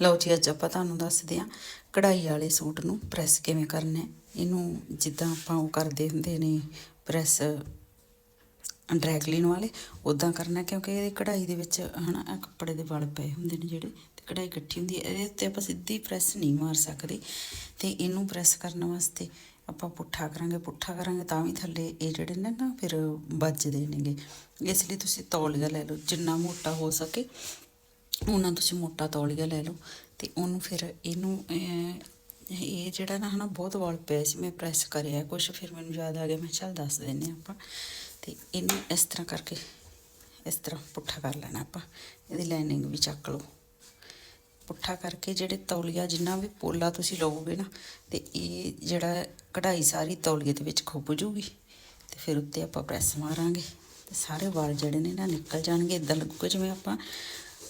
ਲਓ ਜੀ, ਅੱਜ ਆਪਾਂ ਤੁਹਾਨੂੰ ਦੱਸਦੇ ਹਾਂ ਕਢਾਈ ਵਾਲੇ ਸੂਟ ਨੂੰ ਪ੍ਰੈਸ ਕਿਵੇਂ ਕਰਨਾ ਇਹਨੂੰ ਜਿੱਦਾਂ ਆਪਾਂ ਉਹ ਕਰਦੇ ਹੁੰਦੇ ਨੇ ਪ੍ਰੈਸ ਡਰੈਗਲਿਨ ਵਾਲੇ ਉਦਾਂ ਕਰਨਾ ਕਿਉਂਕਿ ਇਹ ਕਢਾਈ ਦੇ ਵਿੱਚ ਹਨਾ ਆਹ ਕੱਪੜੇ ਦੇ ਵਲ ਪਏ ਹੁੰਦੇ ਨੇ ਜਿਹੜੇ, ਤੇ ਕਢਾਈ ਇਕੱਠੀ ਹੁੰਦੀ ਹੈ। ਇਹਦੇ ਉੱਤੇ ਆਪਾਂ ਸਿੱਧੀ ਪ੍ਰੈਸ ਨਹੀਂ ਮਾਰ ਸਕਦੇ, ਤੇ ਇਹਨੂੰ ਪ੍ਰੈਸ ਕਰਨ ਵਾਸਤੇ ਆਪਾਂ ਪੁੱਠਾ ਕਰਾਂਗੇ ਪੁੱਠਾ ਕਰਾਂਗੇ ਤਾਂ ਵੀ ਥੱਲੇ ਇਹ ਜਿਹੜੇ ਨੇ ਨਾ, ਫਿਰ ਵੱਜ ਦੇਣਗੇ ਇਸ ਲਈ ਤੁਸੀਂ ਤੌਲੀਆ ਲੈ ਲਓ, ਜਿੰਨਾ ਮੋਟਾ ਹੋ ਸਕੇ। ਉਹਨਾਂ ਤੁਸੀਂ ਮੋਟਾ ਤੌਲੀਆ ਲੈ ਲਓ ਤੇ ਉਹਨੂੰ ਫਿਰ ਇਹਨੂੰ ਇਹ ਜਿਹੜਾ ਨਾ ਹਨਾ ਬਹੁਤ ਵਾਲ ਪਿਆ ਸੀ, ਮੈਂ ਪ੍ਰੈਸ ਕਰਿਆ ਕੁਛ, ਫਿਰ ਮੈਨੂੰ ਯਾਦ ਆ ਗਿਆ, ਮੈਂ ਚੱਲ ਦੱਸ ਦਿੰਨੇ ਆਪਾਂ। ਤੇ ਇਹਨੂੰ ਇਸ ਤਰ੍ਹਾਂ ਕਰਕੇ, ਇਸ ਤਰ੍ਹਾਂ ਪੁੱਠਾ ਕਰ ਲੈਣਾ ਆਪਾਂ, ਇਹਦੀ ਲਾਈਨਿੰਗ ਵੀ ਚੱਕ ਲਓ। ਪੁੱਠਾ ਕਰਕੇ ਜਿਹੜੇ ਤੌਲੀਆ ਜਿੰਨਾ ਵੀ ਪੋਲਾ ਤੁਸੀਂ ਲਓਗੇ ਨਾ, ਤੇ ਇਹ ਜਿਹੜਾ ਕਢਾਈ ਸਾਰੀ ਤੌਲੀਏ ਦੇ ਵਿੱਚ ਖੁੱਭ ਜੂਗੀ, ਤੇ ਫਿਰ ਉੱਤੇ ਆਪਾਂ ਪ੍ਰੈਸ ਮਾਰਾਂਗੇ। ਤੇ ਸਾਰੇ ਵਾਲ ਜਿਹੜੇ ਨੇ ਨਾ ਨਿਕਲ ਜਾਣਗੇ ਇਦਾਂ ਲੱਗੂਗਾ ਜਿਵੇਂ ਆਪਾਂ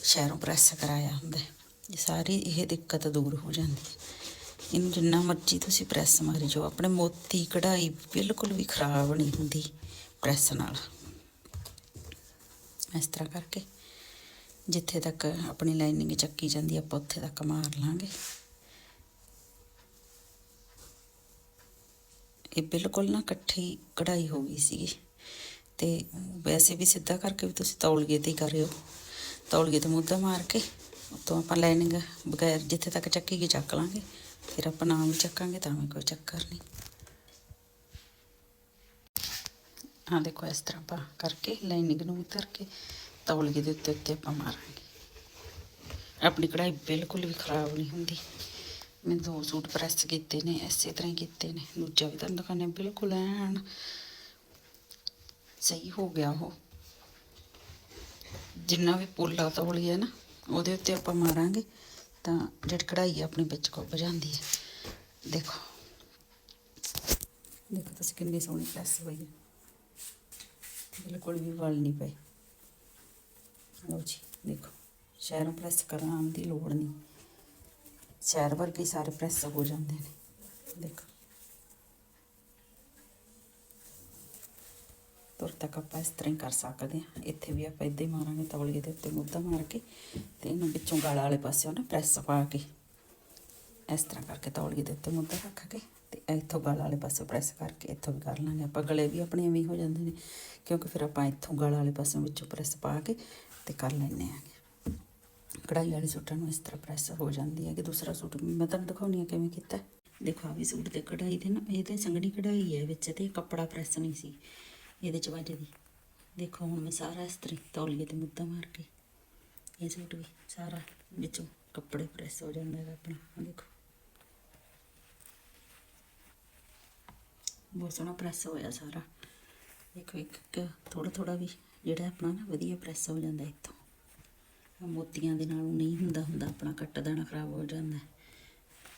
ਸ਼ਹਿਰੋਂ ਪ੍ਰੈਸ ਕਰਾਇਆ ਹੁੰਦਾ ਇਹ ਸਾਰੀ ਇਹ ਦਿੱਕਤ ਦੂਰ ਹੋ ਜਾਂਦੀ ਹੈ। ਇਹਨੂੰ ਜਿੰਨਾ ਮਰਜ਼ੀ ਤੁਸੀਂ ਪ੍ਰੈਸ ਮਾਰੀ ਜਾਓ। ਆਪਣੇ ਮੋਤੀ ਕਢਾਈ ਬਿਲਕੁਲ ਵੀ ਖਰਾਬ ਨਹੀਂ ਹੁੰਦੀ ਪ੍ਰੈਸ ਨਾਲ। ਇਸ ਤਰ੍ਹਾਂ ਕਰਕੇ ਜਿੱਥੇ ਤੱਕ ਆਪਣੀ ਲਾਈਨਿੰਗ ਚੱਕੀ ਜਾਂਦੀ, ਆਪਾਂ ਉੱਥੇ ਤੱਕ ਮਾਰ ਲਾਂਗੇ। ਇਹ ਬਿਲਕੁਲ ਨਾ ਇਕੱਠੀ ਕਢਾਈ ਹੋ ਗਈ ਸੀਗੀ। ਤੇ ਵੈਸੇ ਵੀ ਸਿੱਧਾ ਕਰਕੇ ਵੀ ਤੁਸੀਂ ਤੌਲੀਏ ਤੇ ਹੀ ਕਰਿਓ ਤੌਲੀਏ ਤੇ ਮੁੱਦਾ ਮਾਰ ਕੇ, ਉਤੋਂ ਆਪਾਂ ਲਾਈਨਿੰਗ ਬਗੈਰ ਜਿੱਥੇ ਤੱਕ ਚੱਕੀ ਗਈ ਚੱਕ ਲਾਂਗੇ, ਫਿਰ ਆਪਾਂ ਨਾਮ ਵੀ ਚੱਕਾਂਗੇ ਤਾਂ ਵੀ ਕੋਈ ਚੱਕਰ ਨਹੀਂ। ਹਾਂ ਦੇਖੋ ਇਸ ਤਰ੍ਹਾਂ ਆਪਾਂ ਕਰਕੇ ਲਾਈਨਿੰਗ ਨੂੰ ਉਤਰ ਕੇ ਤੌਲੀਏ ਦੇ ਉੱਤੇ ਉੱਤੇ ਆਪਾਂ ਮਾਰਾਂਗੇ। ਆਪਣੀ ਕਢਾਈ ਬਿਲਕੁਲ ਵੀ ਖਰਾਬ ਨਹੀਂ ਹੁੰਦੀ। ਮੈਂ ਦੋ ਸੂਟ ਪ੍ਰੈਸ ਕੀਤੇ ਨੇ, ਇਸੇ ਤਰ੍ਹਾਂ ਹੀ ਕੀਤੇ ਨੇ। ਦੂਜਾ ਵੀ ਤੁਹਾਨੂੰ ਦਿਖਾਉਂਦੇ ਬਿਲਕੁਲ ਐਨ ਸਹੀ ਹੋ ਗਿਆ ਉਹ। ਜਿੰਨਾ ਵੀ ਪੋਲਾ ਤੌਲੀ ਹੈ ਨਾ, ਉਹਦੇ ਉੱਤੇ ਆਪਾਂ ਮਾਰਾਂਗੇ, ਤਾਂ ਜਿਹੜੀ ਕਢਾਈ ਹੈ ਆਪਣੀ ਵਿੱਚ ਖੁੱਭ ਜਾਂਦੀ ਹੈ। ਦੇਖੋ। ਦੇਖੋ ਤੁਸੀਂ ਕਿੰਨੀ ਸੋਹਣੀ ਪ੍ਰੈਸ ਹੋਈ ਹੈ। ਬਿਲਕੁਲ ਵੀ ਵਲ ਨਹੀਂ ਪਏ। ਲਓ ਜੀ, ਦੇਖੋ, ਸ਼ਹਿਰੋਂ ਪ੍ਰੈਸ ਕਰਾਉਣ ਦੀ ਲੋੜ ਨਹੀਂ। ਸ਼ਹਿਰ ਵਰਗੇ ਸਾਰੇ ਪ੍ਰੈਸ ਹੋ ਜਾਂਦੇ ਨੇ। ਦੇਖੋ। ਤੁਰ ਤੱਕ ਆਪਾਂ ਇਸ ਤਰ੍ਹਾਂ ਹੀ ਕਰ ਸਕਦੇ ਹਾਂ। ਇੱਥੇ ਵੀ ਆਪਾਂ ਇਦਾਂ ਹੀ ਮਾਰਾਂਗੇ ਤੌਲੀਏ ਦੇ ਉੱਤੇ ਮੁੱਦਾ ਮਾਰ ਕੇ ਤੇ ਇਹਨੂੰ ਵਿੱਚੋਂ ਗਾਲਾ ਵਾਲੇ ਪਾਸਿਓਂ ਨਾ ਪ੍ਰੈਸ ਪਾ ਕੇ ਇਸ ਤਰ੍ਹਾਂ ਕਰਕੇ ਤੌਲੀਏ ਦੇ ਉੱਤੇ ਮੁੱਦਾ ਰੱਖ ਕੇ ਤੇ ਇੱਥੋਂ ਗਾਲਾ ਵਾਲੇ ਪਾਸੇ ਪ੍ਰੈਸ ਕਰਕੇ ਇੱਥੋਂ ਵੀ ਕਰ ਲਾਂਗੇ। ਆਪਾਂ ਗਲੇ ਵੀ ਆਪਣੇ ਐਵੇਂ ਹੋ ਜਾਂਦੇ ਨੇ, ਕਿਉਂਕਿ ਫਿਰ ਆਪਾਂ ਇੱਥੋਂ ਗਾਲਾ ਵਾਲੇ ਪਾਸਿਓਂ ਵਿੱਚੋਂ ਪ੍ਰੈਸ ਪਾ ਕੇ ਤੇ ਕਰ ਲੈਂਦੇ ਆਂਗੇ ਕਢਾਈ ਵਾਲੇ ਸੂਟਾਂ ਨੂੰ ਇਸ ਤਰ੍ਹਾਂ ਪ੍ਰੈਸ ਹੋ ਜਾਂਦੀ ਹੈ ਕਿ ਦੂਸਰਾ ਸੂਟ ਮੈਂ ਤੁਹਾਨੂੰ ਦਿਖਾਉਣੀ ਹਾਂ ਕਿਵੇਂ ਕੀਤਾ। ਦੇਖੋ ਆ ਵੀ ਸੂਟ ਤੇ ਕਢਾਈ ਤੇ ਨਾ, ਇਹ ਤੇ ਸੰਘਣੀ ਕਢਾਈ ਹੈ, ਵਿੱਚ ਤੇ ਕੱਪੜਾ ਪ੍ਰੈਸ ਨਹੀਂ ਸੀ। ਇਹਦੇ ਚ ਵੱਜਦੀ ਦੇਖੋ ਹੁਣ ਮੈਂ ਸਾਰਾ ਇਸ ਤਰ੍ਹਾਂ ਹੀ ਤੌਲੀਏ ਤੇ ਮੁੱਦਾ ਮਾਰ ਕੇ ਇਹ ਸੂਟ ਵੀ ਸਾਰਾ ਵਿੱਚੋਂ ਕੱਪੜੇ ਪ੍ਰੈਸ ਹੋ ਜਾਂਦਾ ਹੈ ਆਪਣਾ। ਦੇਖੋ। ਬਹੁਤ ਸੋਹਣਾ ਪ੍ਰੈਸ ਹੋਇਆ ਸਾਰਾ। ਦੇਖੋ ਇੱਕ ਇੱਕ ਥੋੜਾ ਥੋੜਾ ਵੀ ਜਿਹੜਾ ਆਪਣਾ ਨਾ ਵਧੀਆ ਪ੍ਰੈਸ ਹੋ ਜਾਂਦਾ ਇੱਥੋਂ। ਮੋਤੀਆਂ ਦੇ ਨਾਲ ਨਹੀਂ ਹੁੰਦਾ ਹੁੰਦਾ ਆਪਣਾ ਕੱਟ ਦਾਣਾ ਖਰਾਬ ਹੋ ਜਾਂਦਾ।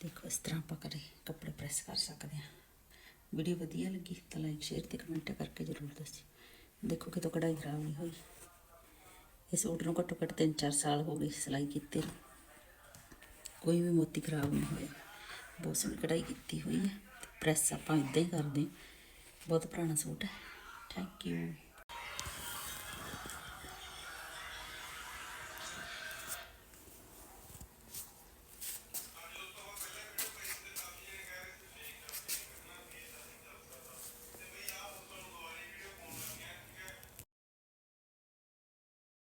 ਦੇਖੋ ਇਸ ਤਰ੍ਹਾਂ ਆਪਾਂ ਕਰੇ ਕੱਪੜੇ ਪ੍ਰੈਸ ਕਰ ਸਕਦੇ ਹਾਂ। ਵੀਡੀਓ ਵਧੀਆ ਲੱਗੀ ਤਾਂ ਲਾਈਕ ਸ਼ੇਅਰ ਤੇ ਕਮੈਂਟ ਕਰਕੇ ਜ਼ਰੂਰ ਦੱਸਿਓ ਦੇਖੋ ਕਿਤੋਂ ਕਢਾਈ ਖਰਾਬ ਨਹੀਂ ਹੋਈ। ਇਸ ਸੂਟ ਨੂੰ ਘੱਟੋ ਘੱਟ 3-4 ਸਾਲ ਹੋ ਗਏ ਸਿਲਾਈ ਕੀਤੇ ਨੂੰ। ਕੋਈ ਵੀ ਮੋਤੀ ਖਰਾਬ ਨਹੀਂ ਹੋਇਆ। ਬਹੁਤ ਸੋਹਣੀ ਕਢਾਈ ਕੀਤੀ ਹੋਈ ਹੈ। ਪ੍ਰੈਸ ਆਪਾਂ ਇਦਾਂ ਹੀ ਕਰਦੇ ਬਹੁਤ ਪੁਰਾਣਾ ਸੂਟ ਹੈ। Thank you